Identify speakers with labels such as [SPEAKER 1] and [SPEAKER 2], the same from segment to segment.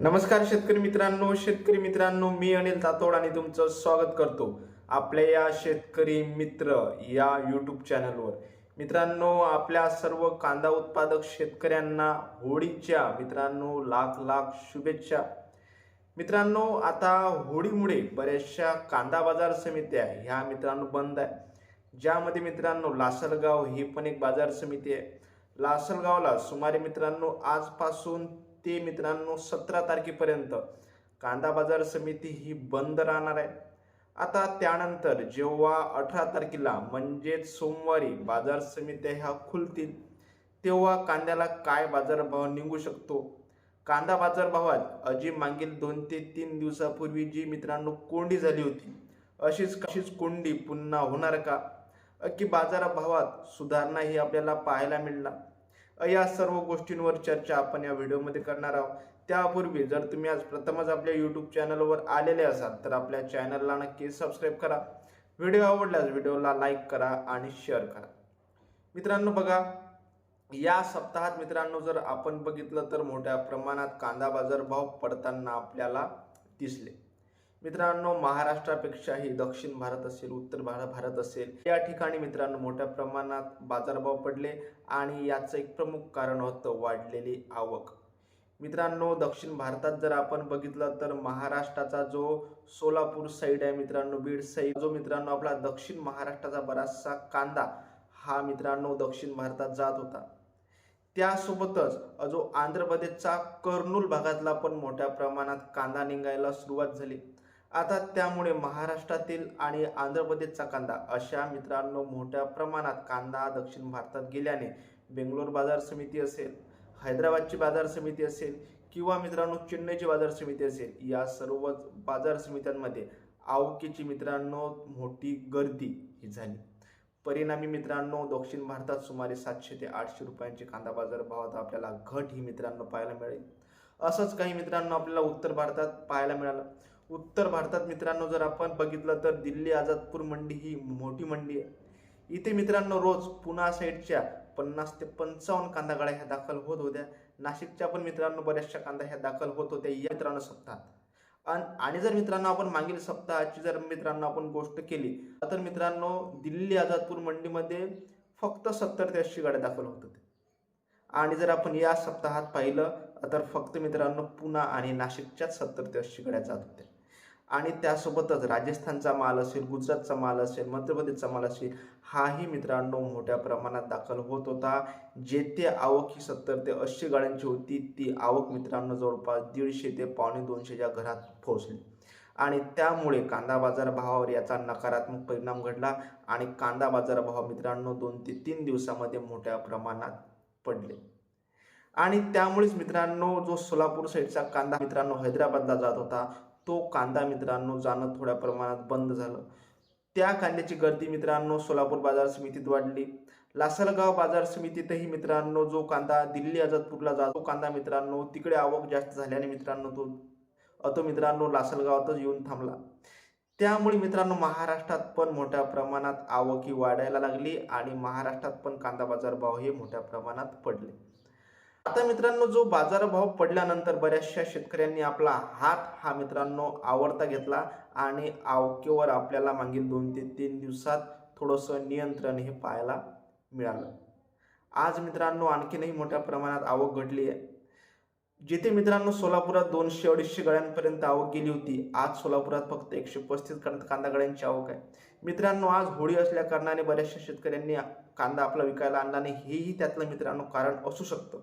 [SPEAKER 1] नमस्कार शेतकरी मित्रांनो शेतकरी मित्रांनो मी अनिल तातोड आणि तुमचं स्वागत करतो आपल्या या शेतकरी मित्र या यूट्यूब चॅनलवर मित्रांनो आपल्या सर्व कांदा उत्पादक शेतकऱ्यांना होळीच्या मित्रांनो लाख लाख शुभेच्छा. मित्रांनो आता होळीमुळे बऱ्याचशा कांदा बाजार समित्या ह्या मित्रांनो बंद आहे. ज्यामध्ये मित्रांनो लासलगाव ही पण एक बाजार समिती आहे. लासलगावला सुमारे मित्रांनो आजपासून ते मित्रांनो सतरा तारखेपर्यंत कांदा बाजार समिती ही बंद राहणार आहे. आता त्यानंतर जेव्हा अठरा तारखेला म्हणजेच सोमवारी बाजार समित्या ह्या खुलतील तेव्हा कांद्याला काय बाजारभाव निघू शकतो? कांदा बाजारभावात अजी मागील दोन ते तीन दिवसापूर्वी जी मित्रांनो कोंडी झाली होती अशीच अशीच कोंडी पुन्हा होणार का? की बाजारभावात सुधारणा ही आपल्याला पाहायला मिळणार. या सर्व गोष्टींवर चर्चा आपण या व्हिडिओमध्ये करणार आहोत. त्यापूर्वी जर तुम्ही आज प्रथमच आपल्या यूट्यूब चॅनलवर आलेले असाल तर आपल्या चॅनलला नक्की सबस्क्राईब करा. व्हिडिओ आवडल्यास व्हिडिओला लाईक करा आणि शेअर करा. मित्रांनो बघा या सप्ताहात मित्रांनो जर आपण बघितलं तर मोठ्या प्रमाणात कांदा बाजार भाव पडताना आपल्याला दिसले. मित्रांनो महाराष्ट्रापेक्षाही दक्षिण भारत असेल उत्तर भारत भारत असेल या ठिकाणी मित्रांनो मोठ्या प्रमाणात बाजारभाव पडले आणि याचं एक प्रमुख कारण होतं वाढलेली आवक. मित्रांनो दक्षिण भारतात जर आपण बघितलं तर महाराष्ट्राचा जो सोलापूर साईड आहे मित्रांनो बीड साईड जो मित्रांनो आपला दक्षिण महाराष्ट्राचा बराचसा कांदा हा मित्रांनो दक्षिण भारतात जात होता. त्यासोबतच जो आंध्र प्रदेशचा कर्नूल भागातला पण मोठ्या प्रमाणात कांदा निघायला सुरुवात झाली. आता त्यामुळे महाराष्ट्रातील आणि आंध्र प्रदेशचा कांदा अशा मित्रांनो मोठ्या प्रमाणात कांदा दक्षिण भारतात गेल्याने बेंगलोर बाजार समिती असेल हैदराबादची बाजार समिती असेल किंवा मित्रांनो चेन्नईची बाजार समिती असेल या सर्व बाजार समित्यांमध्ये आवकीची मित्रांनो मोठी गर्दी ही झाली. परिणामी मित्रांनो दक्षिण भारतात सुमारे सातशे ते आठशे रुपयांचे कांदा बाजार भावात आपल्याला घट ही मित्रांनो पाहायला मिळेल. असंच काही मित्रांनो आपल्याला उत्तर भारतात पाहायला मिळालं. उत्तर भारतात मित्रांनो जर आपण बघितलं तर दिल्ली आझादपूर मंडी ही मोठी मंडी आहे. इथे मित्रांनो रोज पुणा साईडच्या पन्नास ते पंचावन्न कांदा गाड्या ह्या दाखल होत होत्या. नाशिकच्या पण मित्रांनो बऱ्याचशा कांदा ह्या दाखल होत होत्या. या मित्रांनो सप्ताहात. आणि जर मित्रांनो आपण मागील सप्ताहाची जर मित्रांनो आपण गोष्ट केली तर मित्रांनो दिल्ली आझादपूर मंडीमध्ये फक्त सत्तर ते ऐंशी गाड्या दाखल होत होत्या. आणि जर आपण या सप्ताहात पाहिलं तर फक्त मित्रांनो पुणा आणि नाशिकच्याच सत्तर ते ऐंशी गाड्या जात होत्या. आणि त्यासोबतच राजस्थानचा माल असेल गुजरातचा माल असेल मध्य प्रदेशचा माल असेल हाही मित्रांनो मोठ्या प्रमाणात दाखल होत होता. जेथे आवक ही सत्तर ते ऐंशी गाड्यांची होती ती आवक मित्रांनो जवळपास दीडशे ते पावणे दोनशेच्या घरात पोहोचली. आणि त्यामुळे कांदा बाजार भावावर याचा नकारात्मक परिणाम घडला आणि कांदा बाजार भाव मित्रांनो दोन ते तीन दिवसामध्ये मोठ्या प्रमाणात पडले. आणि त्यामुळेच मित्रांनो जो सोलापूर साईडचा कांदा मित्रांनो हैदराबादला जात होता तो कांदा मित्रांनो जाणं थोड्या प्रमाणात बंद झालं. त्या कांद्याची गर्दी मित्रांनो सोलापूर बाजार समितीत वाढली. लासलगाव बाजार समितीतही मित्रांनो जो कांदा दिल्ली आझादपूरला जातो कांदा मित्रांनो तिकडे आवक जास्त झाल्याने मित्रांनो तो तो मित्रांनो लासलगावातच येऊन थांबला. त्यामुळे मित्रांनो महाराष्ट्रात पण मोठ्या प्रमाणात आवक ही वाढायला लागली आणि महाराष्ट्रात पण कांदा बाजार भाव हे मोठ्या प्रमाणात पडले. आता मित्रांनो जो बाजारभाव पडल्यानंतर बऱ्याचशा शेतकऱ्यांनी आपला हात हा मित्रांनो आवडता घेतला आणि आवकेवर आपल्याला मागील दोन ते तीन दिवसात थोडंसं नियंत्रण हे पाहायला मिळालं. आज मित्रांनो आणखीनही मोठ्या प्रमाणात आवक घडली आहे. जिथे मित्रांनो सोलापुरात दोनशे अडीचशे गळ्यांपर्यंत आवक गेली होती आज सोलापुरात फक्त एकशे पस्तीस कांदा गळ्यांची आवक आहे. मित्रांनो आज होळी असल्या कारणाने बऱ्याचशा शेतकऱ्यांनी कांदा आपला विकायला आणला नाही हेही त्यातलं मित्रांनो कारण असू शकतं.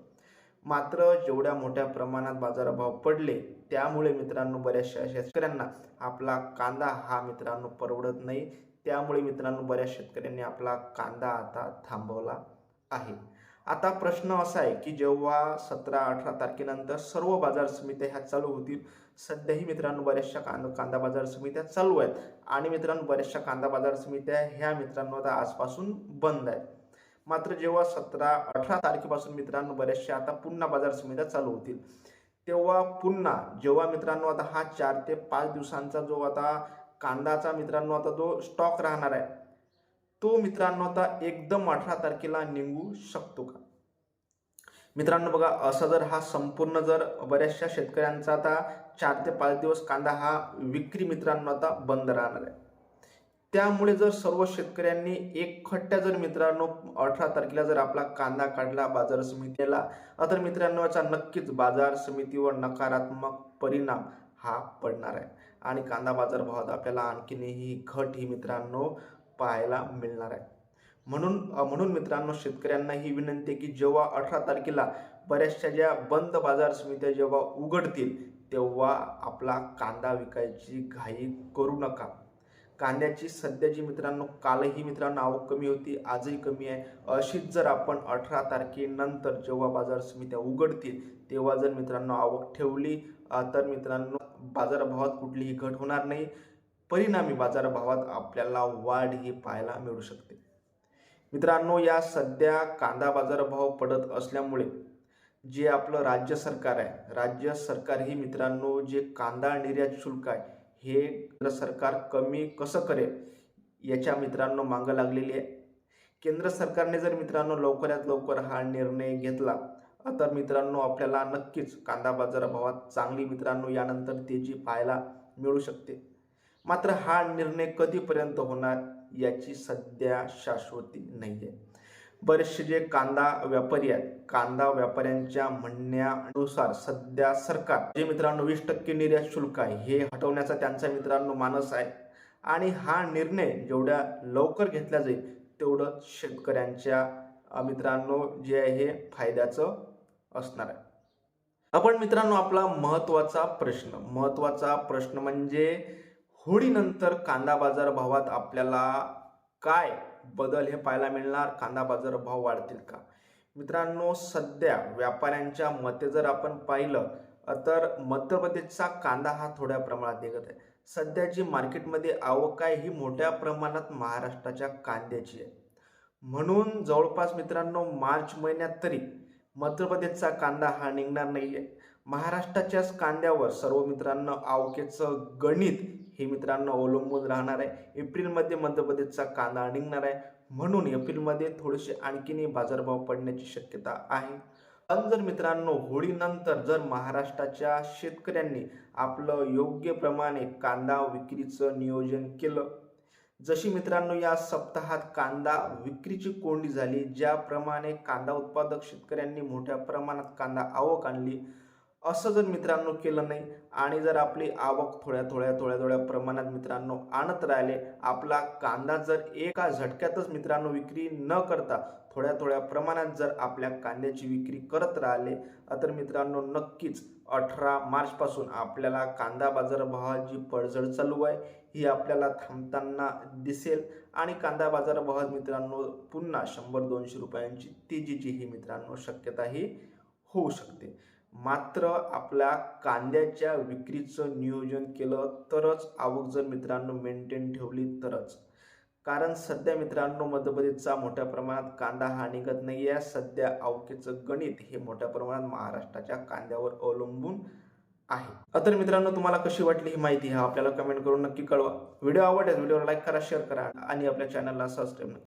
[SPEAKER 1] मात्र जेवढ्या मोठ्या प्रमाणात बाजारभाव पडले त्यामुळे मित्रांनो बऱ्याचशा शेतकऱ्यांना आपला कांदा हा मित्रांनो परवडत नाही. त्यामुळे मित्रांनो बऱ्याच शेतकऱ्यांनी आपला कांदा आता थांबवला आहे. आता प्रश्न असा आहे की जेव्हा सतरा अठरा तारखेनंतर सर्व बाजार समित्या ह्या चालू होतील सध्याही मित्रांनो बऱ्याचशा कांदा कांदा बाजार समित्या चालू आहेत. आणि मित्रांनो बऱ्याचशा कांदा बाजार समित्या ह्या मित्रांनो आता आजपासून बंद आहेत. मात्र जेव्हा सतरा अठरा तारखेपासून मित्रांनो बऱ्याचशा आता पुन्हा बाजार समित्या चालू होतील. तेव्हा पुन्हा जेव्हा मित्रांनो आता हा चार ते पाच दिवसांचा जो आता कांदाचा मित्रांनो आता जो स्टॉक राहणार आहे तो मित्रांनो आता एकदम अठरा तारखेला निघू शकतो का? मित्रांनो बघा असा जर हा संपूर्ण जर बऱ्याचशा शेतकऱ्यांचा आता चार ते पाच दिवस कांदा हा विक्री मित्रांनो आता बंद राहणार आहे. त्यामुळे जर सर्व शेतकऱ्यांनी एकखट्ट्या जर मित्रांनो अठरा तारखेला जर आपला कांदा काढला बाजार समितीला तर मित्रांनो याचा नक्कीच बाजार समितीवर नकारात्मक परिणाम हा पडणार आहे. आणि कांदा बाजार भावात आपल्याला आणखीनही घट ही मित्रांनो पाहायला मिळणार आहे. म्हणून म्हणून मित्रांनो शेतकऱ्यांना ही विनंती आहे की जेव्हा अठरा तारखेला बऱ्याचशा ज्या बंद बाजार समित्या जेव्हा उघडतील तेव्हा आपला कांदा विकायची घाई करू नका. कांद्याची सध्याची मित्रांनो कालही मित्रांनो आवक कमी होती आजही कमी आहे. अशीच जर आपण अठरा तारखेनंतर जेव्हा बाजार समित्या उघडतील तेव्हा जर मित्रांनो आवक ठेवली तर मित्रांनो बाजारभावात कुठलीही घट होणार नाही. परिणामी बाजारभावात आपल्याला वाढ ही पाहायला मिळू शकते. मित्रांनो या सध्या कांदा बाजारभाव पडत असल्यामुळे जे आपलं राज्य सरकार आहे राज्य सरकार ही मित्रांनो जे कांदा निर्यात शुल्क आहे हे केंद्र सरकार कमी कसं करेल याच्या मित्रांनो मागं लागलेली आहे. केंद्र सरकारने जर मित्रांनो लवकरात लवकर हा निर्णय घेतला तर मित्रांनो आपल्याला नक्कीच कांदा बाजारभावात चांगली मित्रांनो यानंतर तेजी पाहायला मिळू शकते. मात्र हा निर्णय कधीपर्यंत होणार याची सध्या शाश्वती नाही आहे बरेचसे जे कांदा व्यापारी आहेत कांदा व्यापाऱ्यांच्या म्हणण्यानुसार सध्या सरकार जे मित्रांनो वीस टक्के निर्यात शुल्क आहे हे हटवण्याचा त्यांचा मित्रांनो मानस आहे. आणि हा निर्णय जेवढ्या लवकर घेतला जाईल तेवढं शेतकऱ्यांच्या मित्रांनो जे आहे हे फायद्याचं असणार आहे. आपण मित्रांनो आपला महत्त्वाचा प्रश्न महत्त्वाचा प्रश्न म्हणजे होळीनंतर कांदा बाजार भावात आपल्याला काय बदल हे पाहायला मिळणार? कांदा बाजार भाव वाढतील का? मित्रांनो सध्या व्यापाऱ्यांच्या मते जर आपण पाहिलं तर मध्य प्रदेशचा कांदा हा थोड्या प्रमाणात निघत आहे. सध्या जी मार्केटमध्ये आवक आहे ही मोठ्या प्रमाणात महाराष्ट्राच्या कांद्याची आहे. म्हणून जवळपास मित्रांनो मार्च महिन्यात तरी मध्य प्रदेशचा कांदा हा निघणार नाही आहे महाराष्ट्राच्याच कांद्यावर सर्व मित्रांनो आवकेचं गणित हे मित्रांनो अवलंबून राहणार आहे. एप्रिलमध्ये मध्य प्रदेशचा कांदा निघणार आहे. म्हणून एप्रिलमध्ये थोडेसे आणखीनही बाजारभाव पडण्याची शक्यता आहे. पण जर मित्रांनो होळीनंतर जर महाराष्ट्राच्या शेतकऱ्यांनी आपलं योग्य प्रमाणे कांदा विक्रीचं नियोजन केलं जशी मित्रांनो या सप्ताहात कांदा विक्रीची कोंडी झाली ज्याप्रमाणे कांदा उत्पादक शेतकऱ्यांनी मोठ्या प्रमाणात कांदा आवक आणली असं जर मित्रांनो केलं नाही आणि जर आपली आवक थोड्या थोड्या थोड्या थोड्या प्रमाणात मित्रांनो आणत राहिले आपला कांदा जर एका झटक्यातच मित्रांनो विक्री न करता थोड्या थोड्या प्रमाणात जर आपल्या कांद्याची विक्री करत राहिले तर मित्रांनो नक्कीच अठरा मार्चपासून आपल्याला कांदा बाजार भावात जी पडझड चालू आहे ही आपल्याला थांबताना दिसेल. आणि कांदा बाजार भावात मित्रांनो पुन्हा शंभर दोनशे रुपयांची तेजीची ही मित्रांनो शक्यता ही होऊ शकते. मात्र आपल्या कांद्याच्या विक्रीचं नियोजन केलं तरच आवक जर मित्रांनो मेंटेन ठेवली तरच. कारण सध्या मित्रांनो मध्यप्रदेशचा मोठ्या प्रमाणात कांदा हा निघत नाही आहे सध्या आवकेचं गणित हे मोठ्या प्रमाणात महाराष्ट्राच्या कांद्यावर अवलंबून आहे. तर मित्रांनो तुम्हाला कशी वाटली ही माहिती हा आपल्याला कमेंट करून नक्की कळवा. व्हिडिओ आवडल्यास व्हिडिओला लाईक करा शेअर करा आणि आपल्या चॅनलला सबस्क्राईब